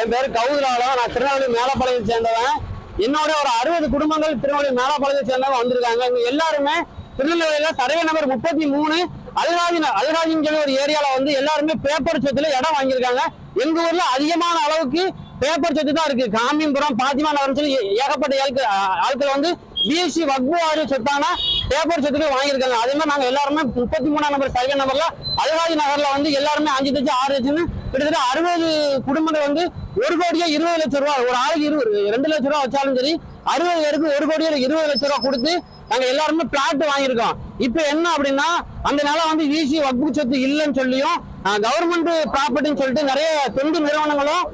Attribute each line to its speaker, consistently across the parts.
Speaker 1: என் பேரு கவுதலாளம் நான் திருநெல்வேலி மேலப்பாளையம் சேர்ந்தவன். என்னோட ஒரு அறுபது குடும்பங்கள் திருநெல்வேலி மேலப்பாளையத்தை சேர்ந்தவங்க வந்திருக்காங்க. இவங்க எல்லாருமே திருநெல்வேலியில சர்வே நம்பர் முப்பத்தி மூணு அல்ராஜி அல்ராஜின்னு சொல்லி ஒரு ஏரியால வந்து எல்லாருமே பேப்பர் சொத்துல இடம் வாங்கியிருக்காங்க. எங்க ஊர்ல அதிகமான அளவுக்கு பேப்பர் சொத்து தான் இருக்கு. காமியம்புரம் பாத்திமா நகரம் சொல்லி ஏகப்பட்ட ஆட்கள் வந்து பிஎஸ்சி வக்பு ஆறு சொத்தான பேப்பர் சொத்துக்கள் வாங்கியிருக்காங்க. அதே மாதிரி நாங்க எல்லாருமே முப்பத்தி மூணாம் நம்பர் சர்வே நம்பர்ல அல்ராஜி நகர்ல வந்து எல்லாருமே அஞ்சு லட்சம் ஆறு லட்சம்னு கிட்டத்தட்ட அறுபது குடும்பங்கள் வந்து ஒரு கோடியே இருபது லட்சம் ரூபா ஒரு ஆளுக்கு இருபது ரெண்டு லட்சம் ரூபா வச்சாலும் சரி அறுபது பேருக்கு ஒரு கோடியே இருபது லட்சம் ரூபா கொடுத்து நாங்க எல்லாருமே பிளாட் வாங்கியிருக்கோம். இப்போ என்ன அப்படின்னா அந்த நிலம் வந்து ஈசி வக்பு சொத்து இல்லைன்னு சொல்லியும் கவர்மெண்ட் ப்ராப்பர்ட்டின்னு சொல்லிட்டு நிறைய தொண்டு நிறுவனங்களும்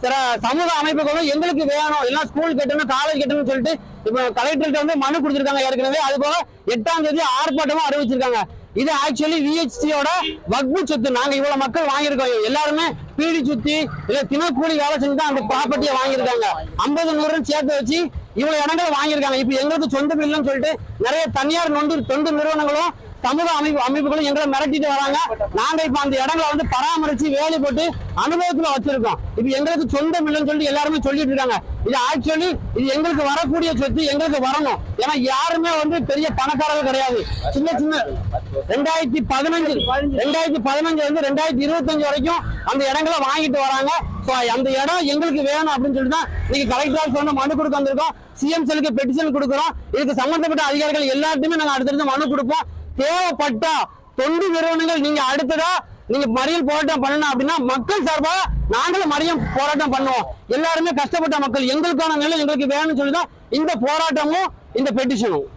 Speaker 1: சில சமூக அமைப்புகளும் எங்களுக்கு வேணும். எல்லாம் ஸ்கூல் கட்டணும் காலேஜ் கட்டணும்னு சொல்லிட்டு இப்போ கலெக்டர்கிட்ட வந்து மனு கொடுத்துருக்காங்க ஏற்கனவே. அது போக எட்டாம் தேதி ஆர்ப்பாட்டமும் அறிவிச்சிருக்காங்க. இது ஆக்சுவலி விஹெச்சியோட வக்பு சொத்து. நாங்க இவ்வளவு மக்கள் வாங்கியிருக்கோம். எல்லாருமே பீடி சுத்தி இல்ல தினக்கூலி வேலை செஞ்சு தான் அந்த ப்ராப்பர்ட்டியை வாங்கியிருக்காங்க. ஐம்பது நூறுன்னு சேர்த்து வச்சு இவ்வளவு இடங்களை வாங்கியிருக்காங்க. இப்போ எங்களுக்கு சொந்தம் இல்லைன்னு சொல்லிட்டு நிறைய தனியார் நொண்டு தொண்டு நிறுவனங்களும் சமூக அமைப்பு அமைப்புகளும் எங்களை மிரட்டிட்டு வராங்க. நாங்க இப்ப அந்த இடங்களை வந்து பராமரிச்சு வேலை போட்டு அனுபவத்துல வச்சிருக்கோம். இப்ப எங்களுக்கு சொந்தம் இல்லைன்னு சொல்லி எல்லாருமே சொல்லிட்டு இருக்காங்க. இது ஆக்சுவலி இது எங்களுக்கு வரக்கூடிய சொத்து எங்களுக்கு வரணும். ஏன்னா யாருமே வந்து பெரிய பணக்காரர்கள் கிடையாது. சின்ன சின்ன ரெண்டாயிரத்தி பதினஞ்சு ரெண்டாயிரத்தி பதினஞ்சு வந்து ரெண்டாயிரத்தி இருபத்தஞ்சு வரைக்கும் அந்த இடங்களை வாங்கிட்டு வராங்க. ஸோ அந்த இடம் எங்களுக்கு வேணும் அப்படின்னு சொல்லிட்டு தான் நீங்க கலெக்டர் சொன்ன மனு கொடுக்க வந்திருக்கோம். சிஎம் செல்லுக்கு பெட்டிஷன் கொடுக்குறோம். இதுக்கு சம்பந்தப்பட்ட அதிகாரிகள் எல்லாத்தையுமே நாங்க அடுத்தடுத்து மனு கொடுப்போம். தேவைப்பட்டா தொண்டு நிறுவனங்கள் நீங்க அடுத்ததா நீங்க மறியல் போராட்டம் பண்ணணும் அப்படின்னா மக்கள் சார்பா நாங்களும் மறியல் போராட்டம் பண்ணுவோம். எல்லாருமே கஷ்டப்பட்ட மக்கள் எங்களுக்கான நிலை எங்களுக்கு வேணும்னு சொல்லி தான் இந்த போராட்டமும் இந்த பெட்டிஷனும்